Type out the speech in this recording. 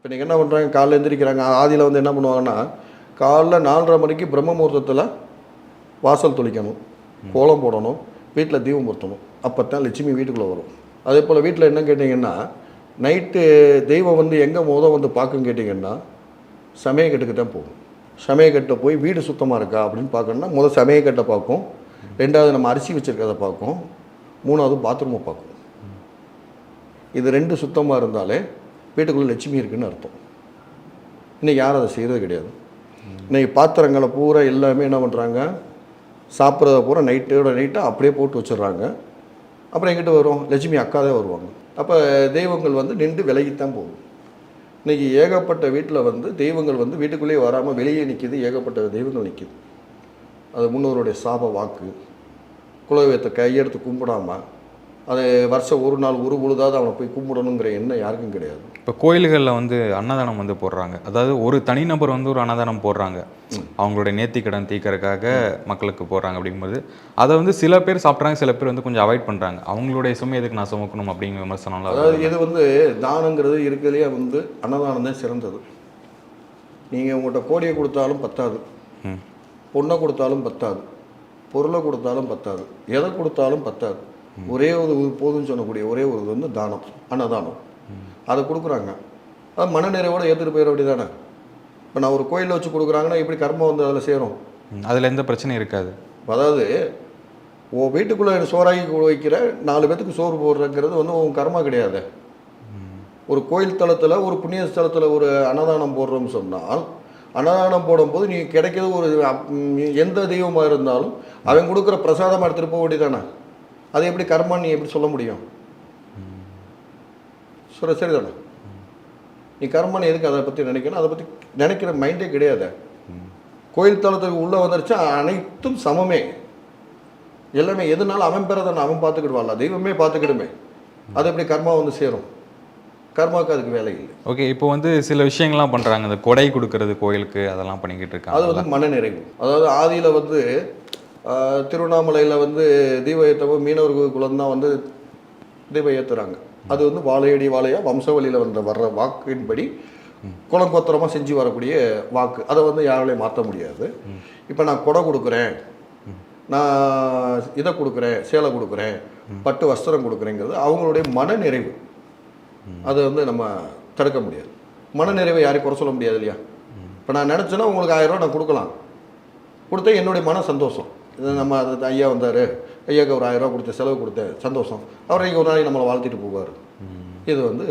இப்போ நீங்கள் என்ன பண்ணுறாங்க காலைல எழுந்திரிக்கிறாங்க ஆதியில் வந்து என்ன பண்ணுவாங்கன்னா காலைல நாலரை மணிக்கு பிரம்ம முகூர்த்தத்தில் வாசல் தொளிக்கணும். கோலம் போடணும். வீட்டில் தீபம் பொருத்தணும். அப்போ தான் லட்சுமி வீட்டுக்குள்ளே வரும். அதே போல் வீட்டில் என்ன கேட்டிங்கன்னா நைட்டு தெய்வம் வந்து எங்கே முத வந்து பார்க்கும் கேட்டிங்கன்னா சமயக்கட்டுக்கு தான் போகும். சமயக்கட்டை போய் வீடு சுத்தமாக இருக்கா அப்படின்னு பார்க்கணுன்னா முதல் சமயக்கட்டை பார்க்கும். ரெண்டாவது நம்ம அரிசி வச்சுருக்கிறத பார்க்கும். மூணாவது பாத்ரூமை பார்க்கும். இது ரெண்டு சுத்தமாக இருந்தாலே வீட்டுக்குள்ளே லட்சுமி இருக்குன்னு அர்த்தம். இன்றைக்கி யாரும் அதை செய்கிறது கிடையாது. இன்றைக்கி பாத்திரங்களை பூரா எல்லாமே என்ன பண்ணுறாங்க சாப்பிட்றத பூரா நைட்டோட நைட்டாக அப்படியே போட்டு வச்சிடுறாங்க. அப்புறம் எங்கிட்ட வரும்? லட்சுமி அக்கா தான் வருவாங்க. அப்போ தெய்வங்கள் வந்து நின்று விலகித்தான் போகும். இன்றைக்கி ஏகப்பட்ட வீட்டில் வந்து தெய்வங்கள் வந்து வீட்டுக்குள்ளேயே வராமல் வெளியே நிற்கிது ஏகப்பட்ட தெய்வங்கள் நிற்கிது அது முன்னோருடைய சாப வாக்கு. குலதெய்வத்தை கையெடுத்து கும்பிடாமல் அது வருஷம் ஒரு நாள் ஒரு பொழுதாவது அவனை போய் கும்பிடணுங்கிற எண்ணம் யாருக்கும் கிடையாது. இப்போ கோயில்களில் வந்து அன்னதானம் வந்து போடுறாங்க. அதாவது ஒரு தனிநபர் வந்து ஒரு அன்னதானம் போடுறாங்க. அவங்களுடைய நேர்த்திக்கடன் தீர்க்கறதுக்காக மக்களுக்கு போடுறாங்க அப்படிங்கும்போது அதை வந்து சில பேர் சாப்பிட்றாங்க சில பேர் வந்து கொஞ்சம் அவாய்ட் பண்ணுறாங்க அவங்களுடைய சுமை எதுக்கு நான் சுமக்கணும் அப்படிங்கிற விமர்சனம்லாம் அதாவது. இது வந்து தானங்கிறது இருக்கிறதுலே வந்து அன்னதானம் தான் சிறந்தது. நீங்கள் உங்கள்கிட்ட கோடியை கொடுத்தாலும் பத்தாது. ம். பொண்ணை கொடுத்தாலும் பத்தாது. பொருளை கொடுத்தாலும் பத்தாது. எதை கொடுத்தாலும் பத்தாது. ஒரே ஒரு போதும்னு சொல்லக்கூடிய ஒரே ஒரு இது வந்து தானம் அன்னதானம். அதை கொடுக்குறாங்க. அது மனநிறைவோட ஏற்றுட்டு போயிட வேண்டியதானே இப்போ நான் ஒரு கோயிலில் வச்சு கொடுக்குறாங்கன்னா எப்படி கர்மம் வந்து அதில் சேரும். அதுல எந்த பிரச்சனையும் இருக்காது. அதாவது உன் வீட்டுக்குள்ளே சோறாக்கி கு- வைக்கிற நாலு பேத்துக்கு சோறு போடுறங்கிறது வந்து உன் கர்மா கிடையாது. ஒரு கோயில் தளத்தில் ஒரு புண்ணிய ஸ்தலத்தில் ஒரு அன்னதானம் போடுறோம்னு சொன்னால் அன்னதானம் போடும்போது நீ கிடைக்கிறது ஒரு எந்த தெய்வமாக இருந்தாலும் அவன் கொடுக்குற பிரசாதமாக எடுத்துகிட்டு போக வேண்டியதானே அது எப்படி கர்மான்னு நீ எப்படி சொல்ல முடியும்? சொல்ல சரிதானே? நீ கர்மான்னு எதுக்கு அதை பற்றி நினைக்கணும்? அதை பற்றி நினைக்கிற மைண்டே கிடையாது. கோயில் தளத்துக்கு உள்ளே வந்துருச்சா அனைத்தும் சமமே. எல்லாமே எதுனாலும் அவன் பிறதான அவன் பார்த்துக்கிடுவான்ல. தெய்வமே பார்த்துக்கிடுமே. அது எப்படி கர்மா வந்து சேரும்? கர்மாவுக்கு அதுக்கு வேலை இல்லை. ஓகே இப்போ வந்து சில விஷயங்கள்லாம் பண்றாங்க. இந்த கொடை கொடுக்கறது கோயிலுக்கு அதெல்லாம் பண்ணிக்கிட்டு அது இருக்காங்க வந்து மனநிறைவு. அதாவது ஆதியில் வந்து திருவண்ணாமலையில் வந்து தீப ஏற்றவும் மீனவர் குலம் தான் வந்து தீபம் ஏற்றுறாங்க அது வந்து வாழையடி வாழையாக வம்சவழியில் வந்த வர்ற வாக்கின்படி குளம் குலங்கோத்திரமாக செஞ்சு வரக்கூடிய வாக்கு. அதை வந்து யாராலையும் மாற்ற முடியாது. இப்போ நான் கொடை கொடுக்குறேன். நான் இதை கொடுக்குறேன் சேலை கொடுக்குறேன் பட்டு வஸ்திரம் கொடுக்குறேங்கிறது அவங்களுடைய மனநிறைவு. அதை வந்து நம்ம தடுக்க முடியாது. மனநிறைவை யாரையும் குறை சொல்ல முடியாது இல்லையா? இப்போ நான் நினச்சேன்னா உங்களுக்கு ஆயிரம் ரூபா நான் கொடுக்கலாம். கொடுத்தா என்னுடைய மன சந்தோஷம். நம்ம அது ஐயா வந்தார். ஐயாவுக்கு ஒரு ஆயிரம் ரூபாய் கொடுத்தேன் செலவு கொடுத்தேன் சந்தோஷம். அவர் இங்கே ஒரு நாளைக்கு நம்மளை வாழ்த்திட்டு போவார். இது வந்து